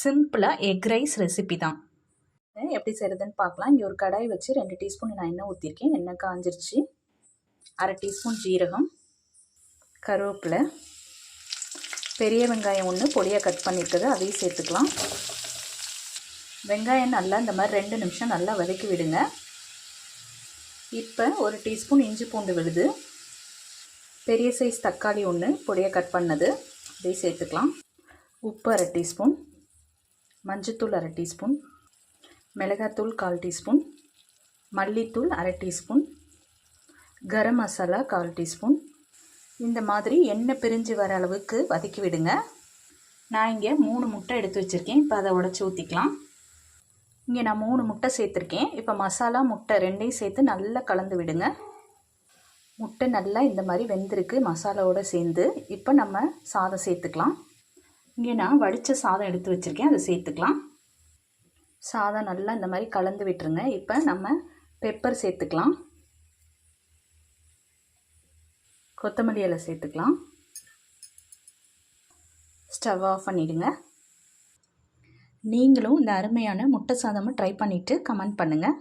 சிம்பிளாக egg rice recipe தான். எப்படி செய்கிறதுன்னு பார்க்கலாம். இங்கே ஒரு கடாய் வச்சு ரெண்டு டீஸ்பூன் நான் எண்ணெய் ஊற்றிருக்கேன் எண்ணெய் காஞ்சிருச்சு. அரை டீஸ்பூன் ஜீரகம் கருவேப்பிலை பெரிய வெங்காயம் ஒன்று பொடியாக கட் பண்ணியிருக்குது அதையும் சேர்த்துக்கலாம். வெங்காயம் நல்லா இந்த மாதிரி ரெண்டு நிமிஷம் நல்லா வதக்கி விடுங்க. இப்போ ஒரு டீஸ்பூன் இஞ்சி பூண்டு விழுது. பெரிய சைஸ் தக்காளி ஒன்று பொடியாக கட் பண்ணது. அதையும் சேர்த்துக்கலாம். உப்பு அரை டீஸ்பூன். மஞ்சத்தூள் அரை டீஸ்பூன் மிளகாத்தூள் கால் டீஸ்பூன் மல்லித்தூள் அரை டீஸ்பூன் கரம் மசாலா கால் டீஸ்பூன். இந்த மாதிரி எண்ணெய் பிரிஞ்சு வர அளவுக்கு வதக்கி விடுங்க. நான் இங்கே மூணு முட்டை எடுத்து வச்சுருக்கேன். இப்போ அதை உடச்சி ஊற்றிக்கலாம் இங்கே நான் மூணு முட்டை சேர்த்துருக்கேன். இப்போ மசாலா முட்டை ரெண்டையும் சேர்த்து நல்லா கலந்து விடுங்க. முட்டை நல்லா இந்த மாதிரி வெந்திருக்கு மசாலாவோடு சேர்ந்து. இப்போ நம்ம சாதம் சேர்த்துக்கலாம். இங்கே நான் வடித்த சாதம் எடுத்து வச்சுருக்கேன். அதை சேர்த்துக்கலாம். சாதம் நல்லா இந்த மாதிரி கலந்து விட்டுருங்க. இப்போ நம்ம பெப்பர் சேர்த்துக்கலாம். கொத்தமல்லி இலை சேர்த்துக்கலாம். ஸ்டவ் ஆஃப் பண்ணிவிடுங்க நீங்களும் இந்த அருமையான முட்டை சாதமும் ட்ரை பண்ணிவிட்டு கமெண்ட் பண்ணுங்கள்